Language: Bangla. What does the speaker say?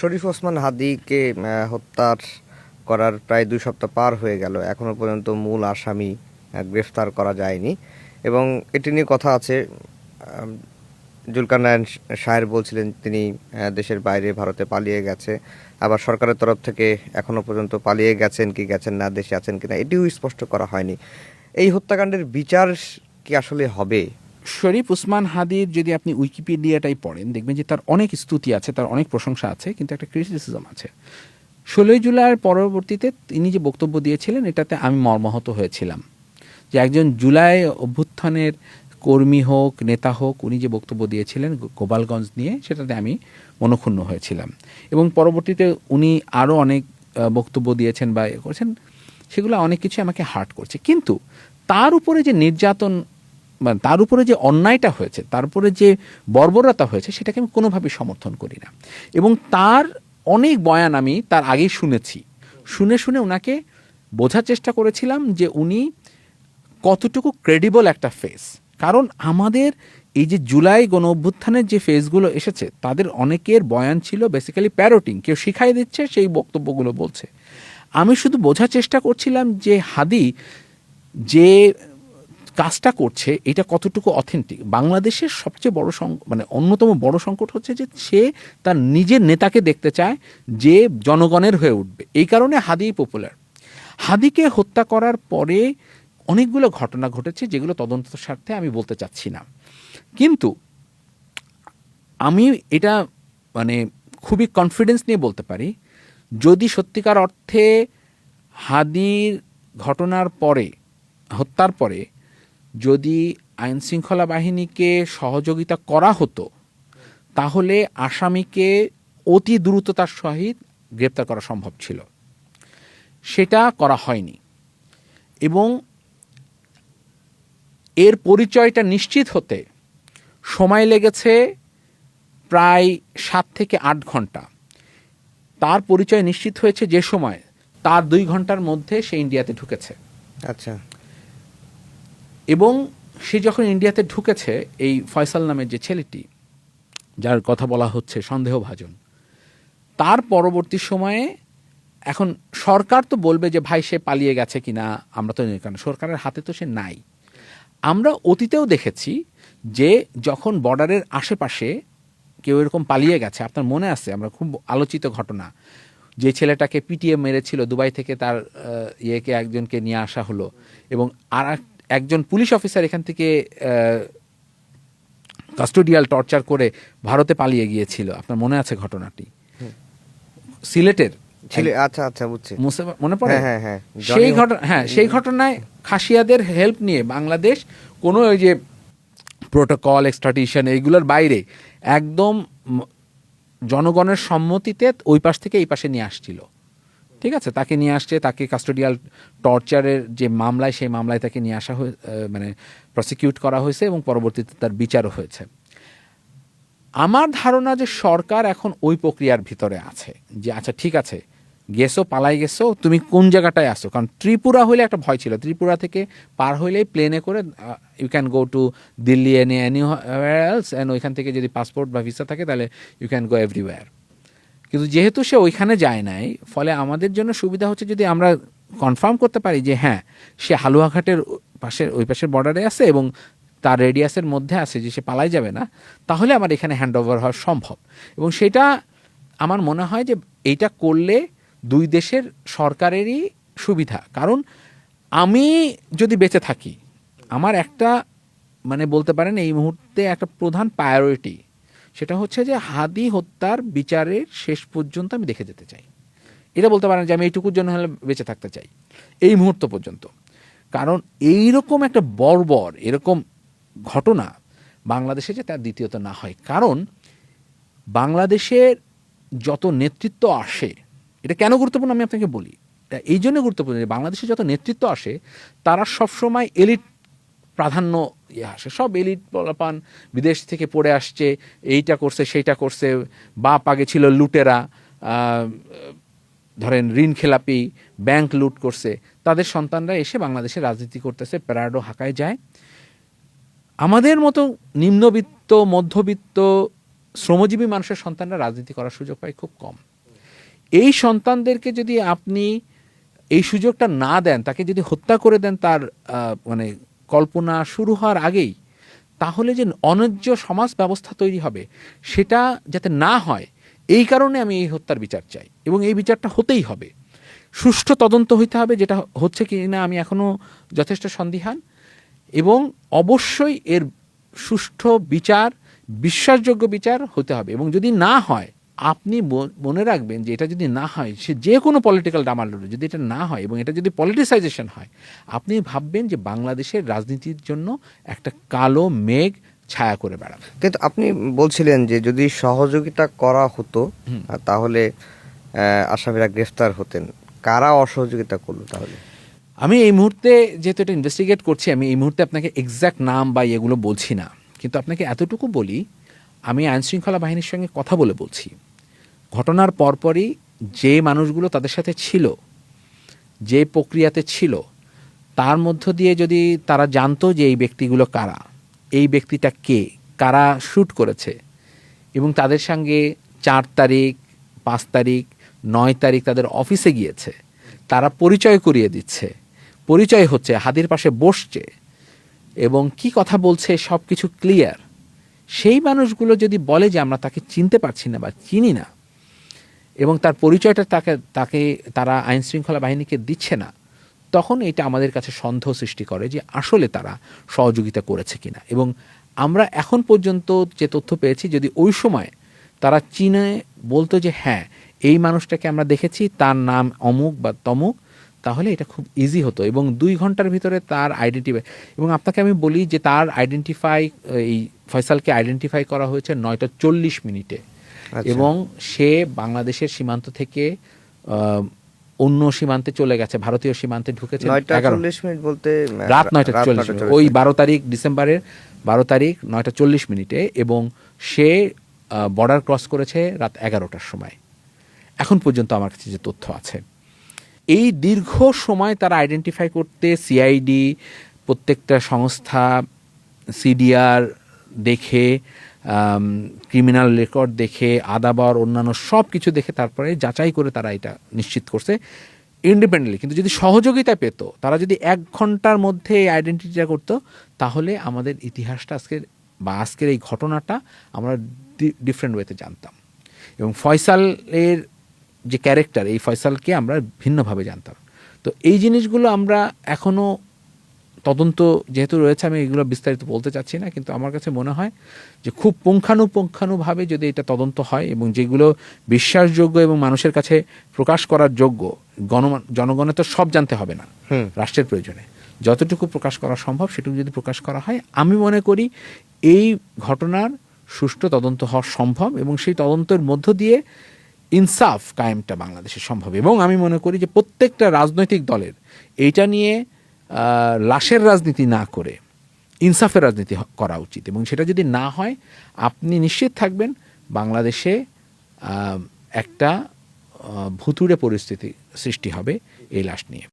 শরীফ ওসমান হাদিকে হত্যার করার প্রায় দুই সপ্তাহ পার হয়ে গেল। এখনও পর্যন্ত মূল আসামি গ্রেফতার করা যায়নি। এবং এটি নিয়ে কথা আছে জুলকার নারায়ণ শাহের বলছিলেন তিনি দেশের বাইরে ভারতে পালিয়ে গেছে। আবার সরকারের তরফ থেকে এখনও পর্যন্ত পালিয়ে গেছেন কি গেছেন না, দেশে আছেন কিনা, এটিও স্পষ্ট করা হয়নি। এই হত্যাকাণ্ডের বিচার কি আসলে হবে? শরীফ উসমান হাদির যদি আপনি উইকিপিডিয়াটাই পড়েন, দেখবেন যে তার অনেক স্তুতি আছে, তার অনেক প্রশংসা আছে, কিন্তু একটা ক্রিটিসিজম আছে। ষোলোই জুলাইয়ের পরবর্তীতে তিনি যে বক্তব্য দিয়েছিলেন, এটাতে আমি মর্মাহত হয়েছিলাম। যে একজন জুলাই অভ্যুত্থানের কর্মী হোক, নেতা হোক, উনি যে বক্তব্য দিয়েছিলেন গোপালগঞ্জ নিয়ে, সেটাতে আমি মনক্ষুণ্ণ হয়েছিলাম। এবং পরবর্তীতে উনি আরও অনেক বক্তব্য দিয়েছেন বা করেছেন, সেগুলো অনেক কিছু আমাকে হার্ট করছে। কিন্তু তার উপরে যে নির্যাতন মানে তার উপরে যে অন্যায়টা হয়েছে, তার উপরে যে বর্বরতা হয়েছে, সেটাকে আমি কোনোভাবেই সমর্থন করি না। এবং তার অনেক বয়ান আমি তার আগেই শুনেছি। শুনে শুনে ওনাকে বোঝার চেষ্টা করেছিলাম যে উনি কতটুকু ক্রেডিবল একটা ফেস কারণ আমাদের এই যে জুলাই গণ অভ্যুত্থানের যে ফেসগুলো এসেছে, তাদের অনেকের বয়ান ছিল বেসিক্যালি প্যারোটিং কেউ শিখাই দিচ্ছে, সেই বক্তব্যগুলো বলছে। আমি শুধু বোঝার চেষ্টা করছিলাম যে হাদি যে কাজটা করছে, এটা কতটুকু অথেন্টিক বাংলাদেশের সবচেয়ে বড় মানে অন্যতম বড় সংকট হচ্ছে যে সে তার নিজের নেতাকে দেখতে চায় যে জনগণের হয়ে উঠবে। এই কারণে হাদি পপুলার হাদিকে হত্যা করার পরে অনেকগুলো ঘটনা ঘটেছে যেগুলো তদন্ত স্বার্থে আমি বলতে চাচ্ছি না। কিন্তু আমি এটা মানে খুবই কনফিডেন্স নিয়ে বলতে পারি, যদি সত্যিকার অর্থে হাদির ঘটনার পরে, হত্যার পরে যদি আইন শৃঙ্খলা বাহিনীকে সহযোগিতা করা হতো, তাহলে আসামিকে অতি দ্রুততার সহিত গ্রেপ্তার করা সম্ভব ছিল। সেটা করা হয়নি। এবং এর পরিচয়টা নিশ্চিত হতে সময় লেগেছে প্রায় সাত থেকে আট ঘণ্টা। তার পরিচয় নিশ্চিত হয়েছে যে সময়, তার দুই ঘণ্টার মধ্যে সে ইন্ডিয়াতে ঢুকেছে। আচ্ছা। এবং সে যখন ইন্ডিয়াতে ঢুকেছে, এই ফয়সাল নামের যে ছেলেটি, যার কথা বলা হচ্ছে সন্দেহভাজন, তার পরবর্তী সময়ে এখন সরকার তো বলবে যে, ভাই, সে পালিয়ে গেছে কিনা? আমরা তো কারণ সরকারের হাতে তো সে নাই। আমরা অতীতেও দেখেছি যে, যখন বর্ডারের আশেপাশে কেউ এরকম পালিয়ে গেছে, আপনার মনে আছে, আমরা খুব আলোচিত ঘটনা, যে ছেলেটাকে পিটিএ মেরেছিল, দুবাই থেকে তার ইয়েকে একজনকে নিয়ে আসা হলো, এবং আর একজন পুলিশ অফিসার এখান থেকে কাস্টোডিয়াল টর্চার করে ভারতে পালিয়ে গিয়েছিল। আপনার মনে আছে ঘটনাটি? সিলেটের ছিল আচ্ছা আচ্ছা বুঝছি। মনে পড়ে? হ্যাঁ, হ্যাঁ, হ্যাঁ। সেই ঘটনা হ্যাঁ সেই ঘটনায় খাসিয়াদের হেল্প নিয়ে বাংলাদেশ কোনো ওই যে প্রোটোকল এক্সট্রাডিশন এইগুলোর বাইরে একদম জনগণের সম্মতিতে ওই পাশ থেকে এই পাশে নিয়ে আসছিল। ঠিক আছে, তাকে নিয়ে আসছে, তাকে কাস্টোডিয়াল টর্চারের যে মামলায়, সেই মামলায় তাকে নিয়ে আসা হয়ে মানে প্রসিকিউট করা হয়েছে এবং পরবর্তীতে তার বিচারও হয়েছে। আমার ধারণা যে সরকার এখন ওই প্রক্রিয়ার ভিতরে আছে যে আচ্ছা ঠিক আছে, গেছো, পালাই গেছো, তুমি কোন জায়গাটায় আসো কারণ ত্রিপুরা হইলে একটা ভয় ছিল। ত্রিপুরা থেকে পার হইলেই প্লেনে করে you can go to Delhi any any else and ওইখান থেকে যদি পাসপোর্ট বা ভিসা থাকে, তাহলে ইউ ক্যান গো এভরিওয়্যার কিন্তু যেহেতু সে ওইখানে যায় নাই, ফলে আমাদের জন্য সুবিধা হচ্ছে যদি আমরা কনফার্ম করতে পারি যে হ্যাঁ সে হালুয়াঘাটের পাশের, ওই পাশের বর্ডারে আছে এবং তার রেডিয়াসের মধ্যে আছে যে সে পালাই যাবে না, তাহলে আমার এখানে হ্যান্ড ওভার হওয়া সম্ভব। এবং সেটা আমার মনে হয় যে এইটা করলে দুই দেশের সরকারেরই সুবিধা। কারণ আমি যদি বেঁচে থাকি, আমার একটা মানে বলতে পারেন এই মুহূর্তে একটা প্রধান প্রায়োরিটি সেটা হচ্ছে যে হাদি হত্যার বিচারের শেষ পর্যন্ত আমি দেখে যেতে চাই। এটা বলতে পারেন যে আমি এইটুকুর জন্য হলে বেঁচে থাকতে চাই, এই মুহূর্ত পর্যন্ত। কারণ এই রকম একটা বর্বর, এরকম ঘটনা বাংলাদেশে যে তার দ্বিতীয়ত না হয়। কারণ বাংলাদেশের যত নেতৃত্ব আসে, এটা কেন গুরুত্বপূর্ণ আমি আপনাকে বলি? এই জন্য গুরুত্বপূর্ণ যে বাংলাদেশে যত নেতৃত্ব আসে, তারা সবসময় এলিট প্রাধান্য ইয়ে আসে। সব এলিট পান, বিদেশ থেকে পড়ে আসছে, এইটা করছে, সেইটা করছে, বাপ আগে ছিল লুটেরা ধরেন ঋণ খেলাপি, ব্যাংক লুট করছে। তাদের সন্তানরা এসে বাংলাদেশে রাজনীতি করতেছে, প্যারাডো হাঁকায় যায়। আমাদের মতো নিম্নবিত্ত, মধ্যবিত্ত, শ্রমজীবী মানুষের সন্তানরা রাজনীতি করার সুযোগ পায় খুব কম। এই সন্তানদেরকে যদি আপনি এই সুযোগটা না দেন, তাকে যদি হত্যা করে দেন তার মানে কল্পনা শুরু হওয়ার আগেই, তাহলে যে অন্যায্য সমাজ ব্যবস্থা তৈরি হবে, সেটা যাতে না হয়, এই কারণে আমি এই হত্যার বিচার চাই এবং এই বিচারটা হতেই হবে। সুষ্ঠু তদন্ত হইতে হবে, যেটা হচ্ছে কি না আমি এখনও যথেষ্ট সন্দিহান এবং অবশ্যই এর সুষ্ঠু বিচার, বিশ্বাসযোগ্য বিচার হতে হবে এবং যদি না হয় আপনি মনে রাখবেন যে এটা যদি না হয় সে যে কোনো পলিটিক্যাল ডামালুডে যদি এটা না হয় এবং এটা যদি পলিটিসাইজেশন হয় আপনি ভাববেন যে বাংলাদেশের রাজনীতির জন্য একটা কালো মেঘ ছায়া করে বেড়াবে। কিন্তু আপনি বলছিলেন যে যদি সহযোগিতা করা হতো তাহলে আসামিরা গ্রেফতার হতেন। কারা অসহযোগিতা করল তাহলে? আমি এই মুহূর্তে যেহেতু এটা ইনভেস্টিগেট করছি আমি এই মুহূর্তে আপনাকে এক্স্যাক্ট নাম বা এগুলো বলছি না। কিন্তু আপনাকে এতটুকু বলি আমি আইনশৃঙ্খলা বাহিনীর সঙ্গে কথা বলে বলছি। ঘটনার পরপরই যে মানুষগুলো তাদের সাথে ছিল, যে প্রক্রিয়াতে ছিল, তার মধ্য দিয়ে যদি তারা জানতো যে এই ব্যক্তিগুলো কারা, এই ব্যক্তিটা কে, কারা শ্যুট করেছে এবং তাদের সঙ্গে চার তারিখ, পাঁচ তারিখ, নয় তারিখ তাদের অফিসে গিয়েছে, তারা পরিচয় করিয়ে দিচ্ছে, পরিচয় হচ্ছে হাদির পাশে বসছে এবং কি কথা বলছে সব কিছু ক্লিয়ার সেই মানুষগুলো যদি বলে যে আমরা তাকে চিনতে পারছি না বা চিনি না, এবং তার পরিচয়টা তাকে তাকে, তারা আইন শৃঙ্খলা বাহিনীকে দিচ্ছে না, তখন এটা আমাদের কাছে সন্দেহ সৃষ্টি করে যে আসলে তারা সহযোগিতা করেছে কিনা। এবং আমরা এখন পর্যন্ত যে তথ্য পেয়েছি, যদি ওই সময় তারা চীনে বলতো যে হ্যাঁ এই মানুষটাকে আমরা দেখেছি, তার নাম অমুক বা তমুক তাহলে এটা খুব ইজি হতো এবং দুই ঘণ্টার ভিতরে তার আইডেন্টিফাই এবং আপনাকে আমি বলি যে তার আইডেন্টিফাই এই ফয়সালকে আইডেন্টিফাই করা হয়েছে নয়টা চল্লিশ মিনিটে। আচ্ছা। এবং সে বাংলাদেশের সীমান্ত থেকে অন্য সীমান্তে চলে গেছে ভারতীয় সীমান্তে ঢুকেছে মিনিট বলতে রাত নয়টা চল্লিশ মিনিট। ওই বারো তারিখ ডিসেম্বরের বারো তারিখ নয়টা চল্লিশ মিনিটে এবং সে বর্ডার ক্রস করেছে রাত এগারোটার সময়। এখন পর্যন্ত আমার কাছে যে তথ্য আছে। এই দীর্ঘ সময় তারা আইডেন্টিফাই করতে সিআইডি প্রত্যেকটা সংস্থা সিডিআর দেখে ক্রিমিনাল রেকর্ড দেখে আদাবর অন্যান্য সব কিছু দেখে তারপরে যাচাই করে তারা এটা নিশ্চিত করছে ইন্ডিপেন্ডেন্টলি কিন্তু যদি সহযোগিতা পেত, তারা যদি এক ঘণ্টার মধ্যে এই আইডেন্টিটিটা করতো, তাহলে আমাদের ইতিহাসটা আজকের বা আজকের এই ঘটনাটা আমরা ডিফারেন্ট ওয়েতে জানতাম। এবং ফয়সালের যে ক্যারেক্টার এই ফয়সালকে আমরা ভিন্নভাবে জানতাম তো এই জিনিসগুলো আমরা এখনও তদন্ত যেহেতু রয়েছে আমি এগুলো বিস্তারিত বলতে চাচ্ছি না কিন্তু আমার কাছে মনে হয় যে খুব পুঙ্খানুপুঙ্খানুভাবে যদি এটা তদন্ত হয় এবং যেগুলো বিশ্বাসযোগ্য এবং মানুষের কাছে প্রকাশ করার যোগ্য গণ জনগণের তো সব জানতে হবে না। রাষ্ট্রের প্রয়োজনে যতটুকু প্রকাশ করা সম্ভব সেটুকু যদি প্রকাশ করা হয় আমি মনে করি এই ঘটনার সুষ্ঠু তদন্ত হওয়া সম্ভব এবং সেই তদন্তের মধ্য দিয়ে ইনসাফ কায়েমটা বাংলাদেশে সম্ভব। এবং আমি মনে করি যে প্রত্যেকটা রাজনৈতিক দলের এইটা নিয়ে লাশের রাজনীতি না করে ইনসাফের রাজনীতি করা উচিত। এবং সেটা যদি না হয়, আপনি নিশ্চিত থাকবেন বাংলাদেশে একটা ভুতুড়ে পরিস্থিতি সৃষ্টি হবে এই লাশ নিয়ে।